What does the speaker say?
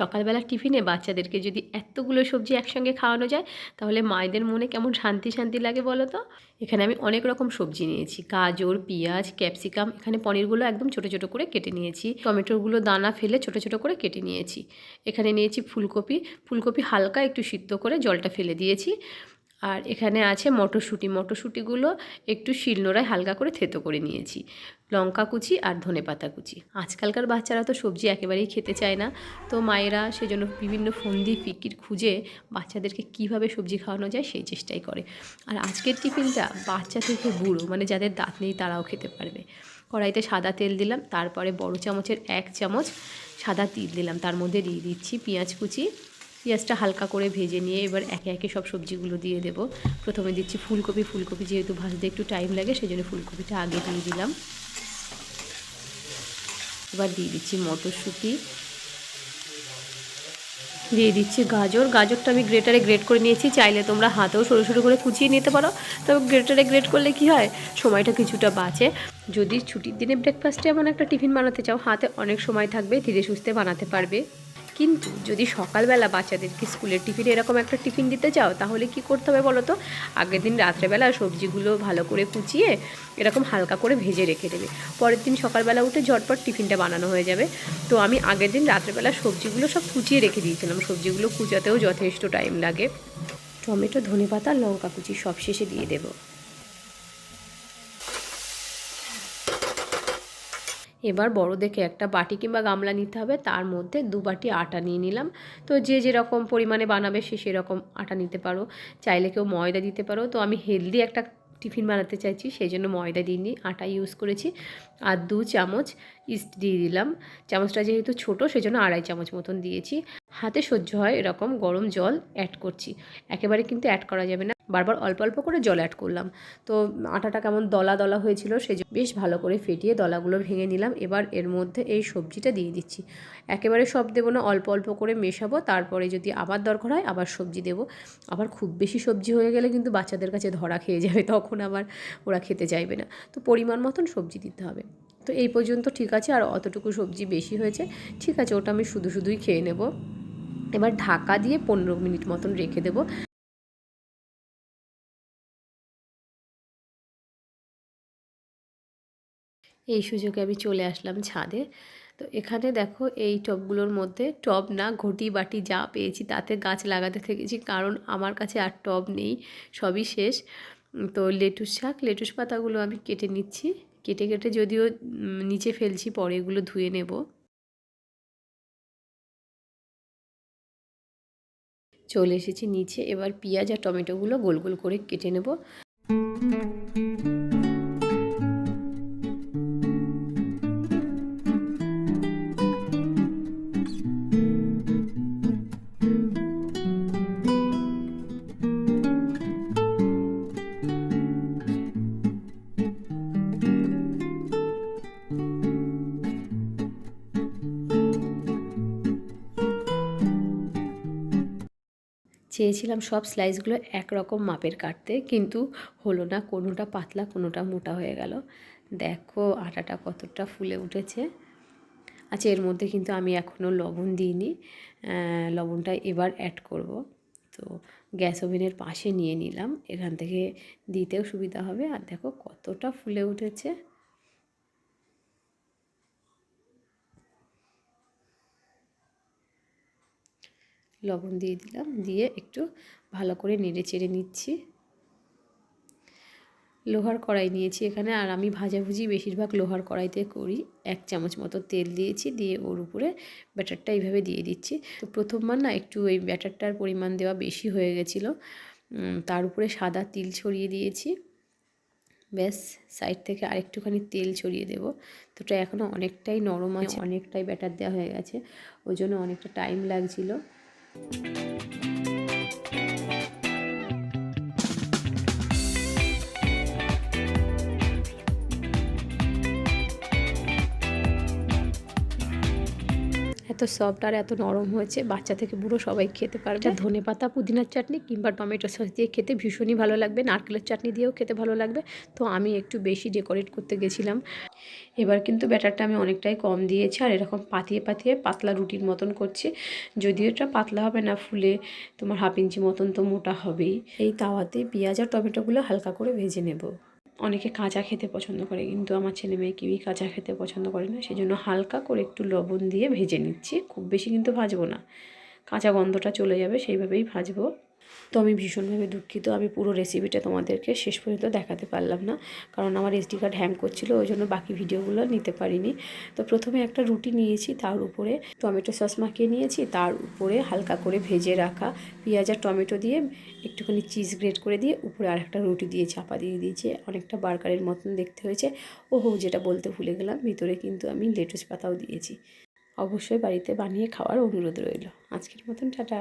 সকালবেলা টিফিনে বাচ্চাদেরকে যদি এতগুলো সবজি একসঙ্গে খাওয়ানো যায়, তাহলে মায়েদের মনে কেমন শান্তি শান্তি লাগে বলো তো? এখানে আমি অনেক রকম সবজি নিয়েছি। গাজর, পেঁয়াজ, ক্যাপসিকাম, এখানে পনিরগুলো একদম ছোট ছোট করে কেটে নিয়েছি। টমেটোগুলো দানা ফেলে ছোট ছোট করে কেটে নিয়েছি। এখানে নিয়েছি ফুলকপি। ফুলকপি হালকা একটু সিদ্ধ করে জলটা ফেলে দিয়েছি। আর এখানে আছে মটরশুঁটি। মটরশুঁটিগুলো একটু শিলনোড়ায় হালকা করে থেতো করে নিয়েছি। লঙ্কা কুচি আর ধনে পাতা কুচি। আজকালকার বাচ্চারা তো সবজি একেবারেই খেতে চায় না। তো মায়েরা সেজন্য বিভিন্ন ফন্দি, ফিকির খুঁজে বাচ্চাদেরকে কীভাবে সবজি খাওয়ানো যায় সেই চেষ্টাই করে। আর আজকের টিফিনটা বাচ্চা থেকে বুড়ো মানে যাদের দাঁত নেই তারাও খেতে পারবে। কড়াইতে সাদা তেল দিলাম, তারপরে বড় চামচের এক চামচ সাদা তিল দিলাম। তার মধ্যে দিয়ে দিচ্ছি পেঁয়াজ কুচি পেঁয়াজটা হালকা করে ভেজে নিয়ে এবার একে একে সব সবজিগুলো দিয়ে দেব। প্রথমে দিচ্ছি ফুলকপি ফুলকপি যেহেতু ভাজতে একটু টাইম লাগে সেই জন্য ফুলকপিটা আগে দিয়ে দিলাম। এবার দিয়ে দিচ্ছি মটরশুঁটি। দিয়ে দিচ্ছি গাজর। গাজরটা আমি গ্রেটারে গ্রেট করে নিয়েছি, চাইলে তোমরা হাতেও সরু সরু করে কুচিয়ে নিতে পারো। তবে গ্রেটারে গ্রেট করলে কি হয়? সময়টা কিছুটা বাঁচে। যদি ছুটির দিনে ব্রেকফাস্টে এমন একটা টিফিন বানাতে চাও, হাতে অনেক সময় থাকবে, ধীরে সুস্থে বানাতে পারবে। কিন্তু যদি সকালবেলা বাচ্চাদেরকে স্কুলের টিফিনে এরকম একটা টিফিন দিতে চাও, তাহলে কি করতে হবে বলো তো? আগের দিন রাত্রেবেলা সবজিগুলো ভালো করে কুচিয়ে এরকম হালকা করে ভেজে রেখে দেবে। পরের দিন সকালবেলা উঠে ঝটপট টিফিনটা বানানো হয়ে যাবে। তো আমি আগের দিন রাত্রেবেলা সবজিগুলো সব কুচিয়ে রেখে দিয়েছিলাম। সবজিগুলো কুচাতেও যথেষ্ট টাইম লাগে। টমেটো ধনে পাতা লঙ্কা কুচি সব শেষে দিয়ে দেবো। এবার বড় দেখে একটা বাটি কিংবা গামলা নিতে হবে, তার মধ্যে দু বাটি আটা নিয়ে নিলাম। তো যে যেরকম পরিমাণে বানাবে সে সেরকম আটা নিতে পারো। চাইলে কেউ ময়দা দিতে পারো। তো আমি হেলদি একটা টিফিন বানাতে চাইছি, সেই জন্য ময়দা দিইনি আটা ইউজ করেছি। আর দু চামচ ইস্ট দিয়ে দিলাম। চামচটা যেহেতু ছোটো সেজন্য আড়াই চামচ মতন দিয়েছি। হাতে সহ্য হয় এরকম গরম জল অ্যাড করছি। একেবারে কিন্তু অ্যাড করা যাবে না। বারবার অল্প অল্প করে জল অ্যাড করলাম। তো আটাটা কেমন দলা দলা হয়েছিল সেই বেশ ভালো করে ফেটিয়ে দলাগুলো ভেঙে নিলাম। এবার এর মধ্যে এই সবজিটা দিয়ে দিচ্ছি। একেবারে সব দেবো না, অল্প অল্প করে মেশাবো, তারপরে যদি আবার দরকার হয় আবার সবজি দেবো। আবার খুব বেশি সবজি হয়ে গেলে কিন্তু বাচ্চাদের কাছে ধরা খেয়ে যাবে, তখন আবার ওরা খেতে চাইবে না। তো পরিমাণ মতন সবজি দিতে হবে। তো এই পর্যন্ত ঠিক আছে, আর অতটুকু সবজি বেশি হয়েছে। ঠিক আছে, ওটা আমি শুধু শুধুই খেয়ে নেব। এবার ঢাকা দিয়ে পনেরো মিনিট মতন রেখে দেবো। এই সুযোগে আমি চলে আসলাম ছাদে। তো এখানে দেখো এই টবগুলোর মধ্যে টব না, ঘটি বাটি যা পেয়েছি তাতে গাছ লাগাতে থেকেছি কারণ আমার কাছে আর টব নেই, সবই শেষ। তো লেটুস শাক, লেটুস পাতাগুলো আমি কেটে নিচ্ছি। কেটে কেটে যদিও নিচে ফেলছি, পরে এগুলো ধুয়ে নেব। চলে এসেছি নিচে। এবার পেঁয়াজ আর টমেটোগুলো গোল গোল করে কেটে নেব। চেয়েছিলাম সব স্লাইসগুলো একরকম মাপের কাটতে, কিন্তু হলো না, কোনোটা পাতলা, কোনোটা মোটা হয়ে গেল। দেখো আটাটা কতটা ফুলে উঠেছে। আচ্ছা এর মধ্যে কিন্তু আমি এখনও লবণ দিইনি। লবণটা এবার অ্যাড করব। তো গ্যাস ওভেনের পাশে নিয়ে নিলাম। এখান থেকে দিতেও সুবিধা হবে। আর দেখো কতটা ফুলে উঠেছে। লবণ দিয়ে দিলাম, দিয়ে একটু ভালো করে নেড়ে চেড়ে নিচ্ছি। লোহার কড়াই নিয়েছি এখানে, আর আমি ভাজাভুজি বেশিরভাগ লোহার কড়াইতে করি। এক চামচ মতো তেল দিয়েছি, দিয়ে ওর উপরে ব্যাটারটা এইভাবে দিয়ে দিচ্ছি। তো প্রথমবার না একটু এই ব্যাটারটার পরিমাণ দেওয়া বেশি হয়ে গেছিল। তার উপরে সাদা তিল ছড়িয়ে দিয়েছি। ব্যাস, সাইড থেকে আরেকটুখানি তেল ছড়িয়ে দেব। তো এখনও অনেকটাই নরম আছে, অনেকটাই ব্যাটার দেওয়া হয়ে গেছে। ওই জন্য অনেকটা টাইম লাগছিল। Música এত সফট আর এত নরম হয়েছে, বাচ্চা থেকে বুড়ো সবাই খেতে পারবে। ধনে পাতা, পুদিনার চাটনি কিংবা টমেটো সস দিয়ে খেতে ভীষণই ভালো লাগবে, নারকেলের চাটনি দিয়েও খেতে ভালো লাগবে। তো আমি একটু বেশি ডেকোরেট করতে গেছিলাম। এবার কিন্তু ব্যাটারটা আমি অনেকটাই কম দিয়েছি আর এরকম পাতিয়ে পাতিয়ে পাতলা রুটির মতন করছি। যদিও এটা পাতলা হবে না, ফুলে তোমার হাফ ইঞ্চি মতন তো মোটা হবেই। এই তাওয়াতে পেঁয়াজ আর টমেটোগুলো হালকা করে ভেজে নেব। অনেকে কাঁচা খেতে পছন্দ করে, কিন্তু আমার ছেলে মেয়ে কেউই কাঁচা খেতে পছন্দ করে না। সেই জন্য হালকা করে একটু লবণ দিয়ে ভেজে নিচ্ছি, খুব বেশি কিন্তু ভাজবো না। কাঁচা গন্ধটা চলে যাবে, সেইভাবেই ভাজবো। তো আমি ভীষণভাবে দুঃখিত। আমি পুরো রেসিপিটা তোমাদেরকে শেষ পর্যন্ত দেখাতে পারলাম না। কারণ আমার এসডি কার্ড হ্যাং করছিল, ওই জন্য বাকি ভিডিওগুলো নিতে পারিনি। তো প্রথমে একটা রুটি নিয়েছি, তার উপরে টমেটো সস মাখিয়ে নিয়েছি, তার উপরে হালকা করে ভেজে রাখা পেঁয়াজ আর টমেটো দিয়ে একটুখানি চিজ গ্রেট করে দিয়ে উপরে আরেকটা রুটি দিয়ে চাপা দিয়ে দিয়েছি। অনেকটা বার্গারের মতন দেখতে হয়েছে। ওহো, যেটা বলতে ভুলে গেলাম, ভিতরে কিন্তু আমি লেটুস পাতাও দিয়েছি। অবশ্যই বাড়িতে বানিয়ে খাওয়ার অনুরোধ রইল। আজকের মতন, টাটা।